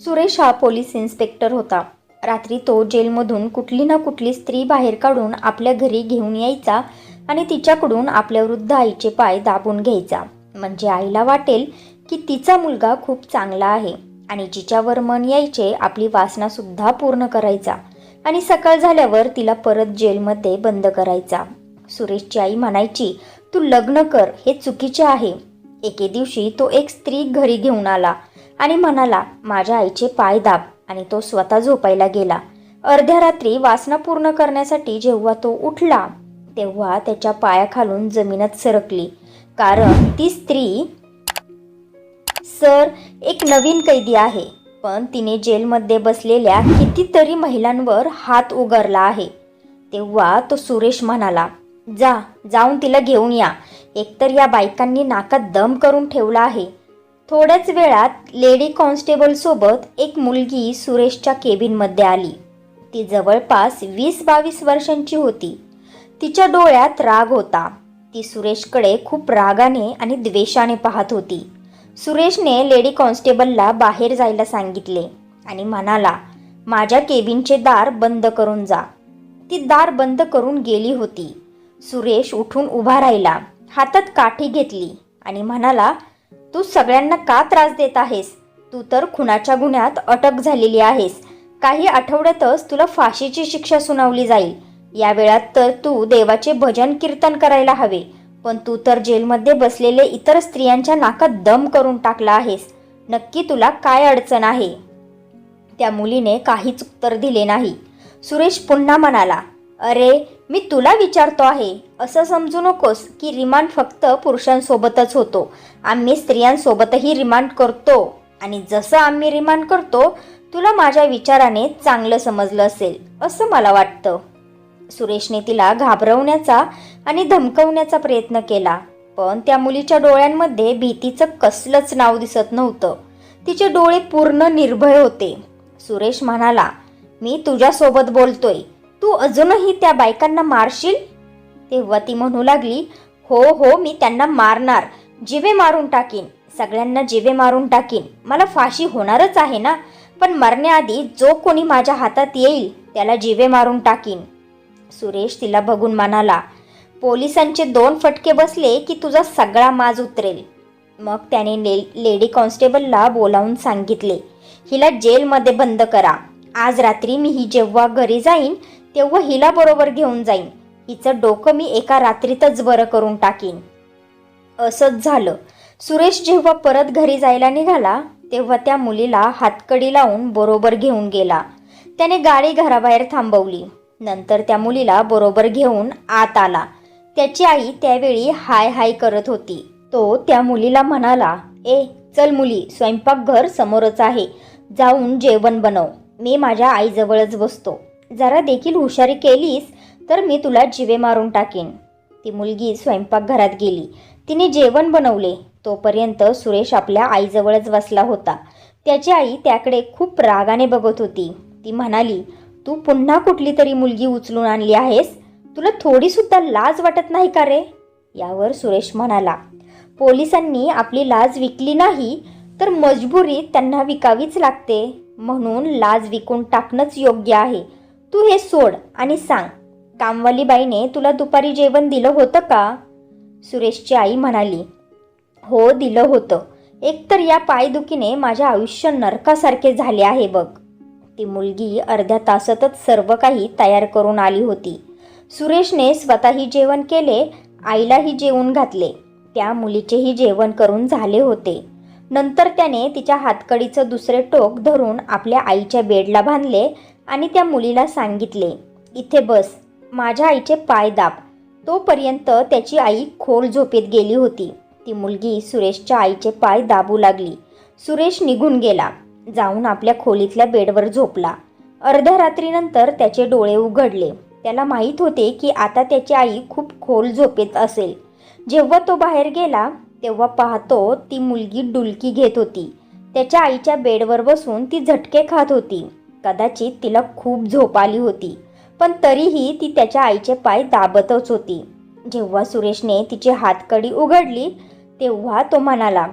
सुरेश हा police inspector होता. रात्री तो जेलमधून कुठली ना कुठली स्त्री बाहेर काढून आपल्या घरी घेऊन यायचा आणि तिच्याकडून आपल्या वृद्ध आईचे पाय दाबून घ्यायचा. म्हणजे आईला वाटेल की तिचा मुलगा खूप चांगला आहे आणि जिच्यावर मन यायचे आपली वासनासुद्धा पूर्ण करायचा आणि सकाळ झाल्यावर तिला परत जेलमध्ये बंद करायचा. सुरेशची आई म्हणायची तू लग्न कर हे चुकीचे आहे. एके दिवशी तो एक स्त्री घरी घेऊन आला. आणि म्हणाला माझ्या आईचे पाय दाब. आणि तो स्वतः झोपायला गेला. अर्ध्या रात्री वासना पूर्ण करण्यासाठी जेव्हा तो उठला तेव्हा त्याच्या पायाखालून जमीनच सरकली. कारण ती स्त्री सर एक नवीन कैदी आहे. पण तिने जेलमध्ये बसलेल्या कितीतरी महिलांवर हात उगारला आहे. तेव्हा तो सुरेश म्हणाला जा जाऊन तिला घेऊन या. एकतर या बायकांनी नाकात दम करून ठेवला आहे. थोड्याच वेळात लेडी कॉन्स्टेबलसोबत एक मुलगी सुरेशच्या केबिनमध्ये आली. ती जवळपास वीस बावीस वर्षांची होती. तिच्या डोळ्यात राग होता. ती सुरेशकडे खूप रागाने आणि द्वेषाने पाहत होती. सुरेशने लेडी कॉन्स्टेबलला बाहेर जायला सांगितले आणि म्हणाला माझ्या केबिनचे दार बंद करून जा. ती दार बंद करून गेली होती. सुरेश उठून उभा राहिला हातात काठी घेतली आणि म्हणाला तू सगळ्यांना का त्रास देत आहेस? तू तर खुनाच्या गुन्ह्यात अटक झालेली आहेस. काही आठवड्यातच तुला फाशीची शिक्षा सुनावली जाईल. या वेळात तर तू देवाचे भजन कीर्तन करायला हवे पण तू तर जेलमध्ये बसलेले इतर स्त्रियांच्या नाकात दम करून टाकला आहेस. नक्की तुला काय अडचण आहे? त्या मुलीने काहीच उत्तर दिले नाही. सुरेश पुन्हा म्हणाला अरे मी तुला विचारतो आहे असं समजू नकोस की रिमांड फक्त पुरुषांसोबतच होतो. आम्ही स्त्रियांसोबतही रिमांड करतो. आणि जसं आम्ही रिमांड करतो तुला माझ्या विचाराने चांगलं समजलं असेल असं मला वाटतं. सुरेशने तिला घाबरवण्याचा आणि धमकवण्याचा प्रयत्न केला पण त्या मुलीच्या डोळ्यांमध्ये भीतीचं कसलंच नाव दिसत नव्हतं. तिचे डोळे पूर्ण निर्भय होते. सुरेश म्हणाला मी तुझ्यासोबत बोलतोय. तू अजूनही त्या बायकांना मारशील? तेव्हा ती म्हणू लागली हो हो मी त्यांना मारणार. जिवे मारून टाकीन. सगळ्यांना जिवे मारून टाकीन. मला फाशी होणारच आहे ना? पण मरण्याआधी जो कोणी माझ्या हातात येईल त्याला जिवे मारून टाकीन. सुरेश तिला बघून म्हणाला पोलिसांचे दोन फटके बसले की तुझा सगळा माज उतरेल. मग त्याने ले लेडी कॉन्स्टेबलला बोलावून सांगितले हिला जेलमध्ये बंद करा. आज रात्री मी ही जेव्हा घरी जाईन तेव्हा हिला बरोबर घेऊन जाईन. हिचं डोकं मी एका रात्रीतच बरं करून टाकीन. असंच झालं. सुरेश जेव्हा परत घरी जायला निघाला तेव्हा त्या मुलीला हातकडी लावून बरोबर घेऊन गेला. त्याने गाडी घराबाहेर थांबवली. नंतर त्या मुलीला बरोबर घेऊन आत आला. त्याची आई त्यावेळी हाय हाय करत होती. तो त्या मुलीला म्हणाला ए चल मुली स्वयंपाकघर समोरच आहे. जाऊन जेवण बनव. मी माझ्या आईजवळच बसतो. जरा देखील हुशारी केलीस तर मी तुला जिवे मारून टाकेन. ती मुलगी स्वयंपाकघरात गेली. तिने जेवण बनवले. तोपर्यंत सुरेश आपल्या आईजवळच बसला होता. त्याची आई त्याकडे खूप रागाने बघत होती. ती म्हणाली तू पुन्हा कुठली तरी मुलगी उचलून आणली आहेस? तुला थोडीसुद्धा लाज वाटत नाही का रे? यावर सुरेश म्हणाला पोलिसांनी आपली लाज विकली नाही तर मजबुरी त्यांना विकावीच लागते. म्हणून लाज विकून टाकणंच योग्य आहे. तू हे सोड आणि सांग कामवालीबाईने तुला दुपारी जेवण दिलं होतं का? सुरेशची आई म्हणाली हो दिलं होतं. एकतर या पायदुखीने माझ्या आयुष्य नरकासारखे झाले आहे बघ. ती मुलगी अर्ध्या तासातच सर्व काही तयार करून आली होती. सुरेशने स्वतःही जेवण केले आईलाही जेवून घातले. त्या मुलीचेही जेवण करून झाले होते. नंतर त्याने तिच्या हातकडीचं दुसरे टोक धरून आपल्या आईच्या बेडला बांधले आणि त्या मुलीला सांगितले इथे बस. माझ्या आईचे पाय दाब. तोपर्यंत त्याची आई खोल झोपेत गेली होती. ती मुलगी सुरेशच्या आईचे पाय दाबू लागली. सुरेश निघून गेला. जाऊन आपल्या खोलीतल्या बेडवर झोपला. अर्ध्या रात्रीनंतर त्याचे डोळे उघडले. त्याला माहीत होते की आता त्याची आई खूप खोल झोपेत असेल. जेव्हा तो बाहेर गेला तेव्हा पाहतो ती मुलगी डुलकी घेत होती. त्याच्या आईच्या बेडवर बसून ती झटके खात होती. कदाचित तिला खूप झोप आली होती पण तरीही ती त्याच्या आईचे पाय दाबतच होती. जेव्हा सुरेशने तिची हातकडी उघडली तेव्हा तो म्हणाला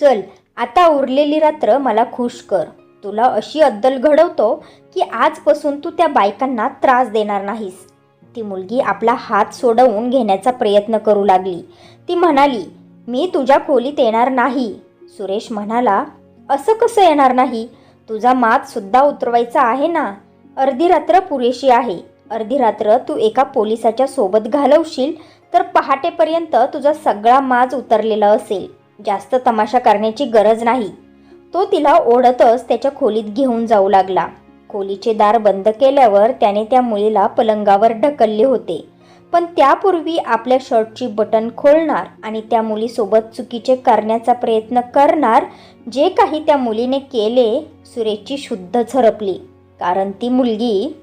चल आता उरलेली रात्र मला खुश कर. तुला अशी अद्दल घडवतो की आजपासून तू त्या बायकांना त्रास देणार नाहीस. ती मुलगी आपला हात सोडवून घेण्याचा प्रयत्न करू लागली. ती म्हणाली मी तुझ्या खोलीत येणार नाही. सुरेश म्हणाला असं कसं येणार नाही? तुझा मात सुद्धा उतरवायचा आहे ना? अर्धी रात्र पुरेशी आहे. अर्धी रात्र तू एका पोलिसाच्या सोबत घालवशील तर पहाटेपर्यंत तुझा सगळा माज उतरलेला असेल. जास्त तमाशा करण्याची गरज नाही. तो तिला ओढतच त्याच्या खोलीत घेऊन जाऊ लागला. खोलीचे दार बंद केल्यावर त्याने त्या मुलीला पलंगावर ढकलले होते. पण त्यापूर्वी आपल्या शर्टची बटन खोलणार आणि त्या मुलीसोबत चुकीचे करण्याचा प्रयत्न करणार जे काही त्या मुलीने केले सुरेशची शुद्ध झरपली. कारण ती मुलगी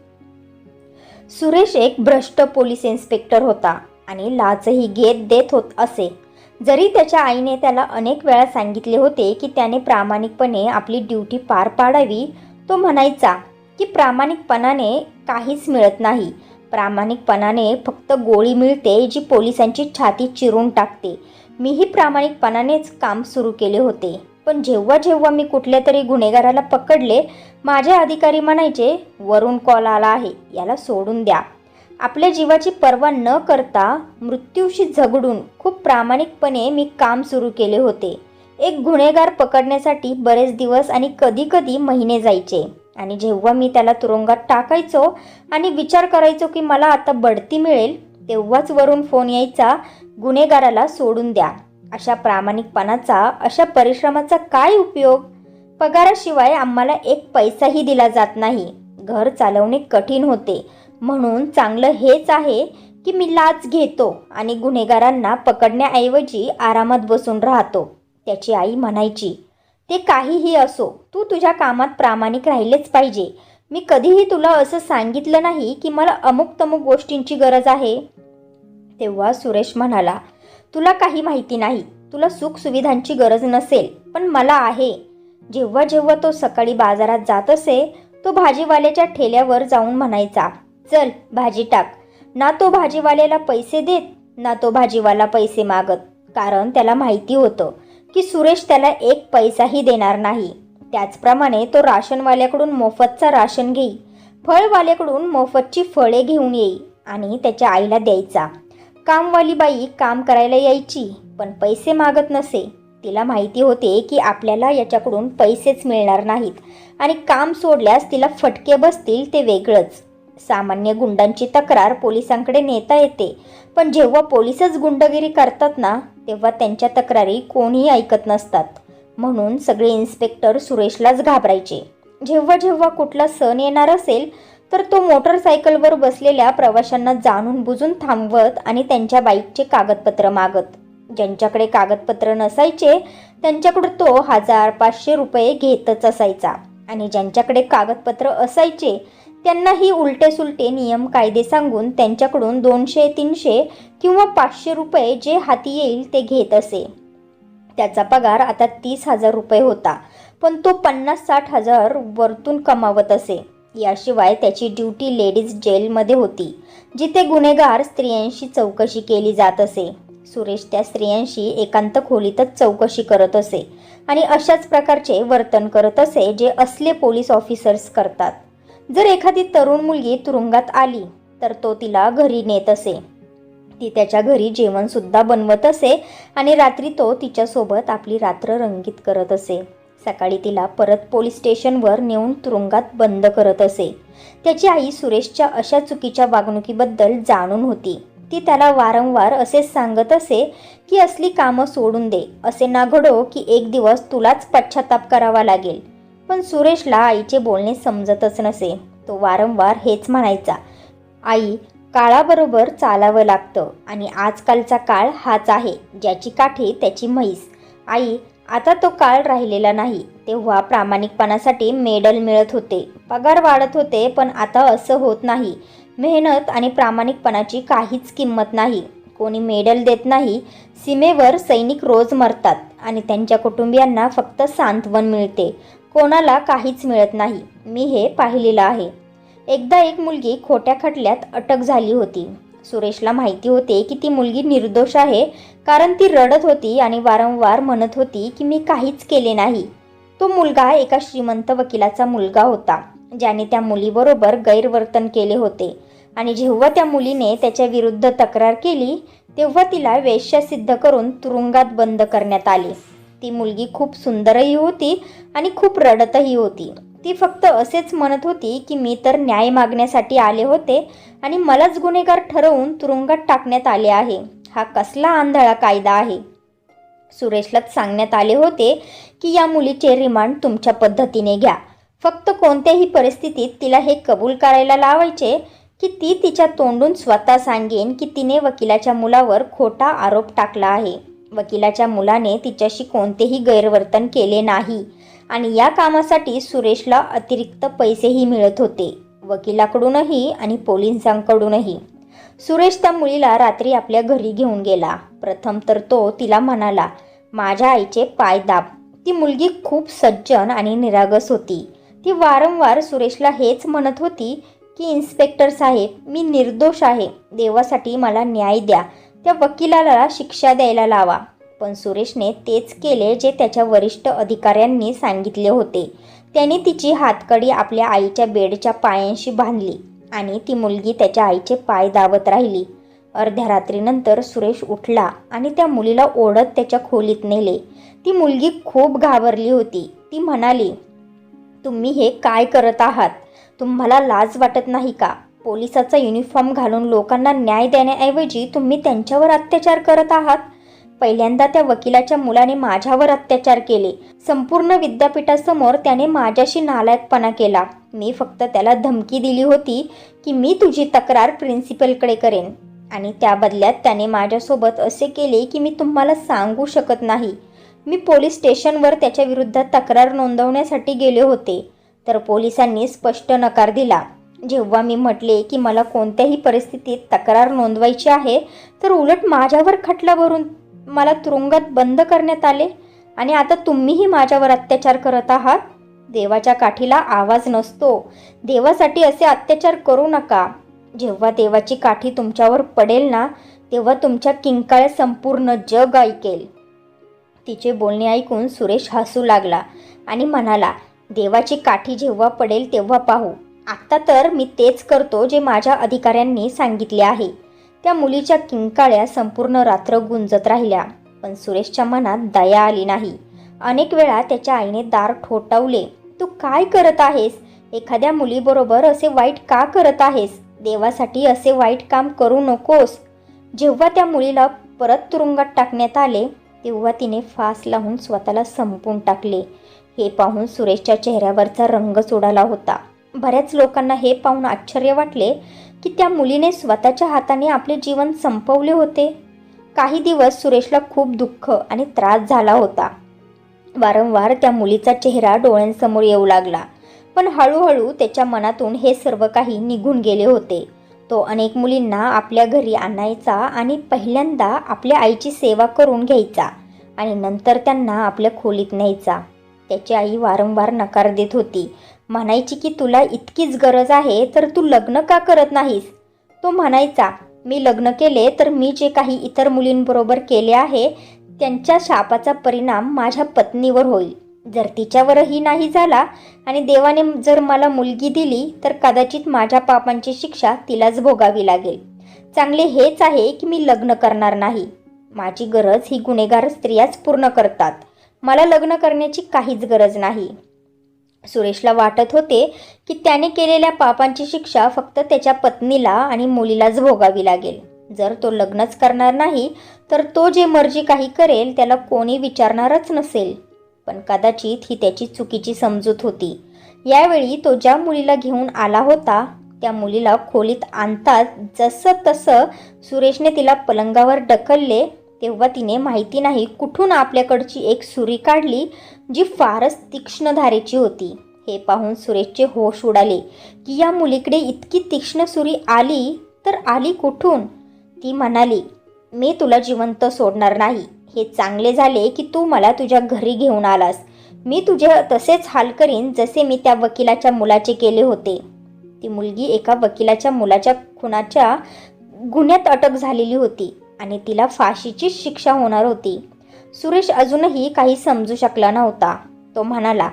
सुरेश एक भ्रष्ट पोलीस इन्स्पेक्टर होता आणि लाचही घेत देत होत असे. जरी त्याच्या आईने त्याला अनेक वेळा सांगितले होते की त्याने प्रामाणिकपणे आपली ड्युटी पार पाडावी तो म्हणायचा की प्रामाणिकपणाने काहीच मिळत नाही. प्रामाणिकपणाने फक्त गोळी मिळते जी पोलिसांची छाती चिरून टाकते. मीही प्रामाणिकपणानेच काम सुरू केले होते. पण जेव्हा जेव्हा मी कुठल्या तरी गुन्हेगाराला पकडले माझे अधिकारी म्हणायचे वरून कॉल आला आहे याला सोडून द्या. आपल्या जीवाची पर्वा न करता मृत्यूशी झगडून खूप प्रामाणिकपणे मी काम सुरू केले होते. एक गुन्हेगार पकडण्यासाठी बरेच दिवस आणि कधीकधी महिने जायचे. आणि जेव्हा मी त्याला तुरुंगात टाकायचो आणि विचार करायचो की मला आता बढती मिळेल तेव्हाच वरून फोन यायचा गुन्हेगाराला सोडून द्या. अशा प्रामाणिकपणाचा अशा परिश्रमाचा काय उपयोग? पगाराशिवाय आम्हाला एक पैसाही दिला जात नाही. घर चालवणे कठीण होते. म्हणून चांगलं हेच आहे की मी लाच घेतो आणि गुन्हेगारांना पकडण्याऐवजी आरामात बसून राहतो त्याची आई म्हणायची. ते काहीही असो तू तुझ्या कामात प्रामाणिक राहिलेच पाहिजे. मी कधीही तुला असं सांगितलं नाही की मला अमुक तमुक गोष्टींची गरज आहे. तेव्हा सुरेश म्हणाला तुला काही माहिती नाही. तुला सुखसुविधांची गरज नसेल पण मला आहे. जेव्हा जेव्हा तो सकाळी बाजारात जात असे तो भाजीवाल्याच्या ठेल्यावर जाऊन म्हणायचा चल भाजी टाक. ना तो भाजीवाल्याला पैसे देत ना तो भाजीवाला पैसे मागत. कारण त्याला माहिती होतं. की सुरेश त्याला एक पैसाही देणार नाही. त्याचप्रमाणे तो राशनवाल्याकडून मोफतचा राशन घेई. फळवाल्याकडून मोफतची फळे घेऊन येई आणि त्याच्या आईला द्यायचा. कामवाली बाई काम करायला यायची पण पैसे मागत नसे. तिला माहिती होते की आपल्याला याच्याकडून पैसेच मिळणार नाहीत आणि काम सोडल्यास तिला फटके बसतील ते वेगळंच. सामान्य गुंडांची तक्रार पोलिसांकडे नेता येते. पण जेव्हा पोलिसच गुंडगिरी करतात ना तेव्हा त्यांच्या तक्रारी कोणीही ऐकत नसतात. म्हणून सगळे इन्स्पेक्टर सुरेशलाच घाबरायचे. जेव्हा जेव्हा कुठला सण येणार असेल तर तो मोटरसायकलवर बसलेल्या प्रवाशांना जाणून बुजून थांबवत आणि त्यांच्या बाईकचे कागदपत्र मागत. ज्यांच्याकडे कागदपत्र नसायचे त्यांच्याकडे तो हजार पाचशे रुपये घेतच असायचा. आणि ज्यांच्याकडे कागदपत्र असायचे त्यांनाही उलटे सुलटे नियम कायदे सांगून त्यांच्याकडून दोनशे तीनशे किंवा पाचशे रुपये जे हाती येईल ते घेत असे. त्याचा पगार आता तीस हजार रुपये होता पण तो पन्नास साठ हजार वरतून कमावत असे. याशिवाय त्याची ड्युटी लेडीज जेलमध्ये होती जिथे गुन्हेगार स्त्रियांशी चौकशी केली जात असे. सुरेश त्या स्त्रियांशी एकांत खोलीतच चौकशी करत असे आणि अशाच प्रकारचे वर्तन करत असे जे असले पोलीस ऑफिसर्स करतात. जर एखादी तरुण मुलगी तुरुंगात आली तर तो तिला घरी नेत असे. ती त्याच्या घरी जेवणसुद्धा बनवत असे आणि रात्री तो तिच्यासोबत आपली रात्र रंगीत करत असे. सकाळी तिला परत पोलीस स्टेशनवर नेऊन तुरुंगात बंद करत असे. त्याची आई सुरेशच्या अशा चुकीच्या वागणुकीबद्दल जाणून होती. ती त्याला वारंवार असेच सांगत असे की असली कामं सोडून दे. असे ना घडो की एक दिवस तुलाच पश्चाताप करावा लागेल. पण सुरेशला आईचे बोलणे समजतच नसे. तो वारंवार हेच म्हणायचा आई काळाबरोबर चालावं लागतं आणि आजकालचा काळ हाच आहे ज्याची काठी त्याची म्हैस. आई आता तो काळ राहिलेला नाही. तेव्हा प्रामाणिकपणासाठी मेडल मिळत होते. पगार वाढत होते पण आता असं होत नाही. मेहनत आणि प्रामाणिकपणाची काहीच किंमत नाही. कोणी मेडल देत नाही सीमेवर सैनिक रोज मरतात आणि त्यांच्या कुटुंबियांना फक्त सांत्वन मिळते. कोणाला काहीच मिळत नाही. मी हे पाहिलेलं आहे. एकदा एक मुलगी खोट्या खटल्यात अटक झाली होती. सुरेशला माहिती होते की ती मुलगी निर्दोष आहे कारण ती रडत होती आणि वारंवार म्हणत होती की मी काहीच केले नाही. तो मुलगा एका श्रीमंत वकिलाचा मुलगा होता ज्याने त्या मुलीबरोबर गैरवर्तन केले होते. आणि जेव्हा त्या मुलीने त्याच्या विरुद्ध तक्रार केली तेव्हा तिला वेश्या सिद्ध करून तुरुंगात बंद करण्यात आले. ती मुलगी खूप सुंदरही होती आणि खूप रडतही होती. ती फक्त असेच म्हणत होती की मी तर न्याय मागण्यासाठी आले होते आणि मलाच गुन्हेगार ठरवून तुरुंगात टाकण्यात आले आहे. हा कसला आंधळा कायदा आहे. सुरेशलाच सांगण्यात आले होते की या मुलीचे रिमांड तुमच्या पद्धतीने घ्या. फक्त कोणत्याही परिस्थितीत तिला हे कबूल करायला लावायचे की ती तिच्या तोंडून स्वतः सांगेन की तिने वकिलाच्या मुलावर खोटा आरोप टाकला आहे. वकिलाच्या मुलाने तिच्याशी कोणतेही गैरवर्तन केले नाही. आणि या कामासाठी सुरेशला अतिरिक्त पैसेही मिळत होते वकिलाकडूनही आणि पोलिसांकडूनही. सुरेश त्या मुलीला रात्री आपल्या घरी घेऊन गेला. प्रथम तर तो तिला म्हणाला माझ्या आईचे पाय दाब. ती मुलगी खूप सज्जन आणि निरागस होती. ती वारंवार सुरेशला हेच म्हणत होती की इन्स्पेक्टर साहेब मी निर्दोष आहे. देवासाठी मला न्याय द्या. त्या वकिलाला शिक्षा द्यायला लावा. पण सुरेशने तेच केले जे त्याच्या वरिष्ठ अधिकाऱ्यांनी सांगितले होते. त्याने तिची हातकडी आपल्या आईच्या बेडच्या पायांशी बांधली आणि ती मुलगी त्याच्या आईचे पाय दावत राहिली. अर्ध्या रात्रीनंतर सुरेश उठला आणि त्या मुलीला ओढत त्याच्या खोलीत नेले. ती मुलगी खूप घाबरली होती. ती म्हणाली तुम्ही हे काय करत आहात? तुम्हाला लाज वाटत नाही का? पोलिसाचा युनिफॉर्म घालून लोकांना न्याय देण्याऐवजी तुम्ही त्यांच्यावर अत्याचार करत आहात? पहिल्यांदा त्या वकिलाच्या मुलाने माझ्यावर अत्याचार केले. संपूर्ण विद्यापीठासमोर त्याने माझ्याशी नालायकपणा केला. मी फक्त त्याला धमकी दिली होती की मी तुझी तक्रार प्रिन्सिपलकडे करेन. आणि त्या बदल्यात त्याने माझ्यासोबत असे केले की मी तुम्हाला सांगू शकत नाही. मी पोलीस स्टेशनवर त्याच्या विरुद्ध तक्रार नोंदवण्यासाठी गेले होते. तर पोलिसांनी स्पष्ट नकार दिला. जेव्हा मी म्हटले की मला कोणत्याही परिस्थितीत तक्रार नोंदवायची आहे तर उलट माझ्यावर खटला भरून मला तुरुंगात बंद करण्यात आले. आणि आता तुम्हीही माझ्यावर अत्याचार करत आहात? देवाच्या काठीला आवाज नसतो. देवासाठी असे अत्याचार करू नका. जेव्हा देवाची काठी तुमच्यावर पडेल ना तेव्हा तुमच्या किंकाळ्या संपूर्ण जग ऐकेल. तिचे बोलणे ऐकून सुरेश हसू लागला आणि म्हणाला देवाची काठी जेव्हा पडेल तेव्हा पाहू. आत्ता तर मी तेच करतो जे माझ्या अधिकाऱ्यांनी सांगितले आहे. त्या मुलीच्या किंकाळ्या संपूर्ण रात्र गुंजत राहिल्या पण सुरेशच्या मनात दया आली नाही. अनेक वेळा त्याच्या आईने दार ठोठावले तू काय करत आहेस? एखाद्या मुलीबरोबर असे वाईट का करत आहेस? देवासाठी असे वाईट काम करू नकोस. जेव्हा त्या मुलीला परत तुरुंगात टाकण्यात आले तेव्हा तिने फास लावून स्वतःला संपून टाकले. हे पाहून सुरेशच्या चेहऱ्यावरचा रंगच उडाला होता. बऱ्याच लोकांना हे पाहून आश्चर्य वाटले की त्या मुलीने स्वतःच्या हाताने आपले जीवन संपवले होते. काही दिवस सुरेशला खूप दुःख आणि त्रास झाला होता. वारंवार त्या मुलीचा चेहरा डोळ्यांसमोर येऊ लागला पण हळूहळू त्याच्या मनातून हे सर्व काही निघून गेले होते. तो अनेक मुलींना आपल्या घरी आणायचा आणि पहिल्यांदा आपल्या आईची सेवा करून घ्यायचा आणि नंतर त्यांना आपल्या खोलीत न्यायचा. त्याची आई वारंवार नकार देत होती म्हणायची की तुला इतकीच गरज आहे तर तू लग्न का करत नाहीस? तो म्हणायचा मी लग्न केले तर मी जे काही इतर मुलींबरोबर केले आहे त्यांच्या शापाचा परिणाम माझ्या पत्नीवर होईल. जर तिच्यावरही नाही झाला आणि देवाने जर मला मुलगी दिली तर कदाचित माझ्या पापांची शिक्षा तिलाच भोगावी लागेल. चांगले हेच आहे की मी लग्न करणार नाही. माझी गरज ही गुन्हेगार स्त्रियाच पूर्ण करतात. मला लग्न करण्याची काहीच गरज नाही. सुरेशला वाटत होते की त्याने केलेल्या पापांची शिक्षा फक्त त्याच्या पत्नीला आणि मुलीलाच भोगावी लागेल. जर तो लग्नच करणार नाही तर तो जे मर्जी काही करेल त्याला कोणी विचारणारच नसेल. पण कदाचित ही त्याची चुकीची समजूत होती. यावेळी तो ज्या मुलीला घेऊन आला होता त्या मुलीला खोलीत आणताच जसं तसं सुरेशने तिला पलंगावर ढकलले तेव्हा तिने माहिती नाही कुठून आपल्याकडची एक सुरी काढली जी फारच तीक्ष्णधारेची होती. हे पाहून सुरेशचे होश उडाले की या मुलीकडे इतकी तीक्ष्ण सुरी आली तर आली कुठून? ती म्हणाली मी तुला जिवंत सोडणार नाही. हे चांगले झाले की तू मला तुझ्या घरी घेऊन आलास. मी तुझे तसेच हाल करीन जसे मी त्या वकिलाच्या मुलाचे केले होते. ती मुलगी एका वकिलाच्या मुलाच्या खुनाच्या गुन्ह्यात अटक झालेली होती. आणि तिला फाशीची शिक्षा होणार होती. सुरेश अजूनही काही समजू शकला नव्हता. तो म्हणाला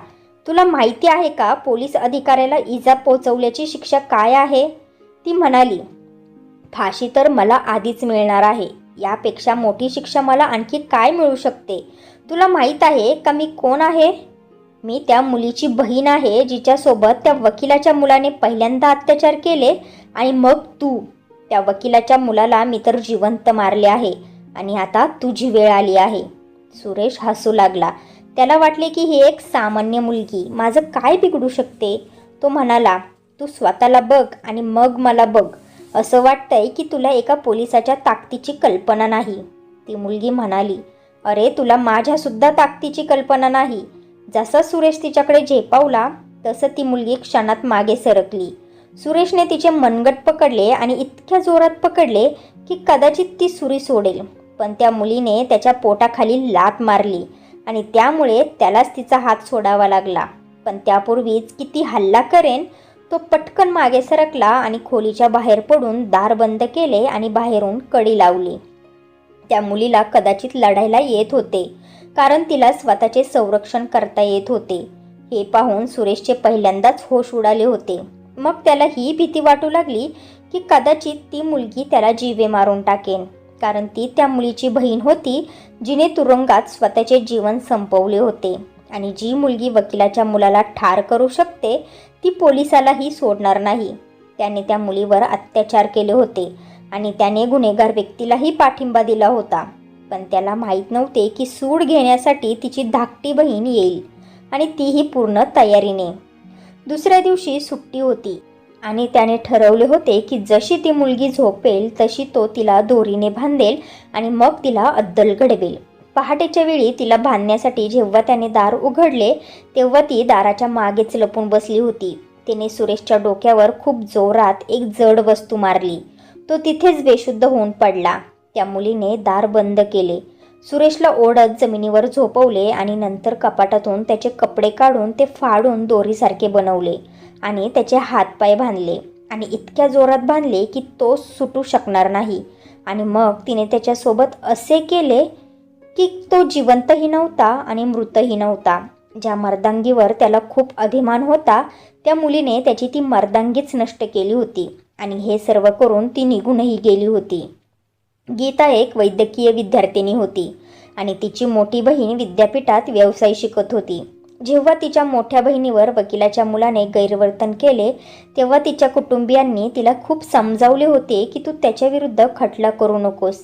तुला माहिती आहे का पोलीस अधिकाऱ्याला इजा पोचवल्याची शिक्षा काय आहे? ती म्हणाली फाशी तर मला आधीच मिळणार आहे. यापेक्षा मोठी शिक्षा मला आणखी काय मिळू शकते? तुला माहीत आहे का मी कोण आहे? मी त्या मुलीची बहीण आहे जिच्यासोबत त्या वकिलाच्या मुलाने पहिल्यांदा अत्याचार केले आणि मग तू त्या वकिलाच्या मुलाला मी तर जिवंत मारले आहे आणि आता तुझी वेळ आली आहे. सुरेश हसू लागला. त्याला वाटले की ही एक सामान्य मुलगी माझं काय बिघडू शकते? तो म्हणाला तू स्वतःला बघ आणि मग मला बघ. असं वाटतंय की तुला एका पोलिसाच्या ताकदीची कल्पना नाही. ती मुलगी म्हणाली अरे तुला माझ्यासुद्धा ताकदीची कल्पना नाही. जसा सुरेश तिच्याकडे झेपावला तसं ती मुलगी क्षणात मागे सरकली. सुरेशने तिचे मनगट पकडले आणि इतक्या जोरात पकडले की कदाचित ती सुरी सोडेल. पण त्या मुलीने त्याच्या पोटाखाली लात मारली आणि त्यामुळे त्यालाच तिचा हात सोडावा लागला. पण त्यापूर्वीच किती हल्ला करेन तो पटकन मागे सरकला आणि खोलीच्या बाहेर पडून दार बंद केले आणि बाहेरून कडी लावली. त्या मुलीला कदाचित लढायला येत होते कारण तिला स्वतःचे संरक्षण करता येत होते. हे पाहून सुरेशचे पहिल्यांदाच होश उडाले होते. मग त्याला ही भीती वाटू लागली की कदाचित ती मुलगी त्याला जीवे मारून टाकेन. कारण ती त्या मुलीची बहीण होती जिने तुरुंगात स्वतःचे जीवन संपवले होते. आणि जी मुलगी वकिलाच्या मुलाला ठार करू शकते ती पोलिसालाही सोडणार नाही. त्याने त्या मुलीवर अत्याचार केले होते आणि त्याने गुन्हेगार व्यक्तीलाही पाठिंबा दिला होता. पण त्याला माहीत नव्हते की सूड घेण्यासाठी तिची धाकटी बहीण येईल आणि तीही पूर्ण तयारीने. दुसऱ्या दिवशी सुट्टी होती. आणि त्याने ठरवले होते की जशी ती मुलगी झोपेल तशी तो तिला दोरीने बांधेल आणि मग तिला अद्दल घडवेल. पहाटेच्या वेळी तिला बांधण्यासाठी जेव्हा त्याने दार उघडले तेव्हा ती दाराच्या मागेच लपून बसली होती. तिने सुरेशच्या डोक्यावर खूप जोरात एक जड वस्तू मारली. तो तिथेच बेशुद्ध होऊन पडला. त्या मुलीने दार बंद केले. सुरेशला ओढत जमिनीवर झोपवले आणि नंतर कपाटातून त्याचे कपडे काढून ते फाडून दोरीसारखे बनवले आणि त्याचे हातपाय बांधले आणि इतक्या जोरात बांधले की तो सुटू शकणार नाही. आणि मग तिने त्याच्यासोबत असे केले की तो जिवंतही नव्हता आणि मृतही नव्हता. ज्या मर्दांगीवर त्याला खूप अभिमान होता त्या मुलीने त्याची ती मर्दांगीच नष्ट केली होती आणि हे सर्व करून ती निघूनही गेली होती. गीता एक वैद्यकीय विद्यार्थिनी होती आणि तिची मोठी बहीण विद्यापीठात व्यवसाय शिकत होती. जेव्हा तिच्या मोठ्या बहिणीवर वकिलाच्या मुलाने गैरवर्तन केले तेव्हा तिच्या कुटुंबियांनी तिला खूप समजावले होते की तू त्याच्याविरुद्ध खटला करू नकोस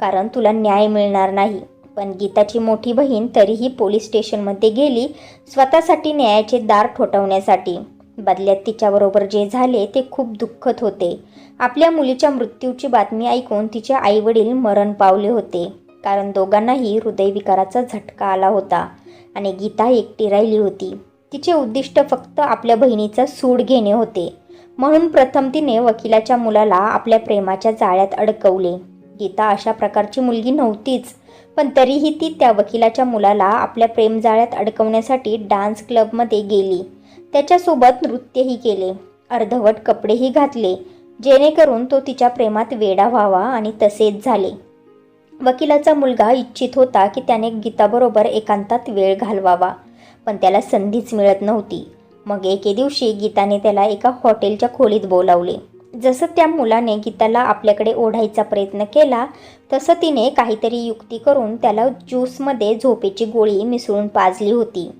कारण तुला न्याय मिळणार नाही. पण गीताची मोठी बहीण तरीही पोलीस स्टेशनमध्ये गेली स्वतःसाठी न्यायाचे दार ठोठवण्यासाठी. बदल्यात तिच्याबरोबर जे झाले ते खूप दुःखद होते. आपल्या मुलीच्या मृत्यूची बातमी ऐकून तिचे आईवडील मरण पावले होते. कारण दोघांनाही हृदयविकाराचा झटका आला होता आणि गीता एकटी राहिली होती. तिचे उद्दिष्ट फक्त आपल्या बहिणीचा सूड घेणे होते. म्हणून प्रथम तिने वकिलाच्या मुलाला आपल्या प्रेमाच्या जाळ्यात अडकवले. गीता अशा प्रकारची मुलगी नव्हतीच पण तरीही ती त्या वकिलाच्या मुलाला आपल्या प्रेमजाळ्यात अडकवण्यासाठी डान्स क्लबमध्ये गेली. त्याच्यासोबत नृत्यही केले. अर्धवट कपडेही घातले जेणेकरून तो तिच्या प्रेमात वेडा व्हावा आणि तसेच झाले. वकिलाचा मुलगा इच्छित होता की त्याने गीताबरोबर एकांतात वेळ घालवावा पण त्याला संधीच मिळत नव्हती. मग एके दिवशी गीताने त्याला एका हॉटेलच्या खोलीत बोलावले. जसं त्या मुलाने गीताला आपल्याकडे ओढायचा प्रयत्न केला तसं तिने काहीतरी युक्ती करून त्याला ज्यूसमध्ये झोपेची गोळी मिसळून पाजली होती.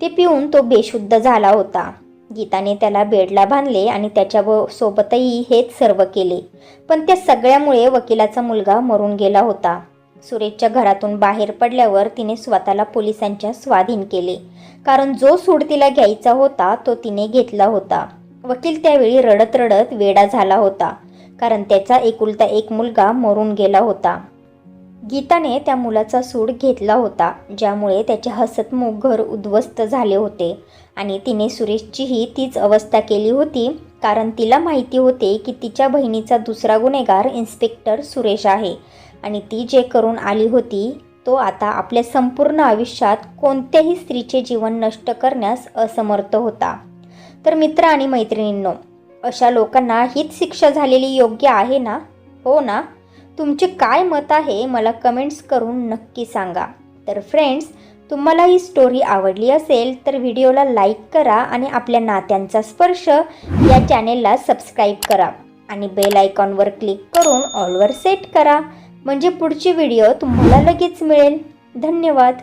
ते पिऊन तो बेशुद्ध झाला होता. गीताने त्याला बेडला बांधले आणि त्याच्या सोबतही हेच सर्व केले. पण त्या सगळ्यामुळे वकिलाचा मुलगा मरून गेला होता. सुरेशच्या घरातून बाहेर पडल्यावर तिने स्वतःला पोलिसांच्या स्वाधीन केले. कारण जो सूड तिला घ्यायचा होता तो तिने घेतला होता. वकील त्यावेळी रडत रडत वेडा झाला होता. कारण त्याचा एकुलता एक मुलगा मरून गेला होता. गीताने त्या मुलाचा सूड घेतला होता ज्यामुळे त्याचे हसतमुख घर उद्ध्वस्त झाले होते. आणि तिने सुरेशचीही तीच अवस्था केली होती कारण तिला माहिती होते की तिच्या बहिणीचा दुसरा गुन्हेगार इन्स्पेक्टर सुरेश आहे. आणि ती जे करून आली होती तो आता आपल्या संपूर्ण आयुष्यात कोणत्याही स्त्रीचे जीवन नष्ट करण्यास असमर्थ होता. तर मित्र आणि मैत्रिणींनो अशा लोकांना हीच शिक्षा झालेली योग्य आहे ना? हो ना? तुमचे काय मत आहे मला कमेंट्स करून नक्की सांगा. तर फ्रेंड्स तुम्हाला ही स्टोरी आवडली असेल तर व्हिडिओला लाईक करा आणि आपल्या नात्यांचा स्पर्श या चॅनेलला सबस्क्राईब करा. आणि बेल आयकॉनवर क्लिक करून ऑलवर सेट करा. म्हणजे पुढची व्हिडिओ तुम्हाला लगेच मिळेल. धन्यवाद.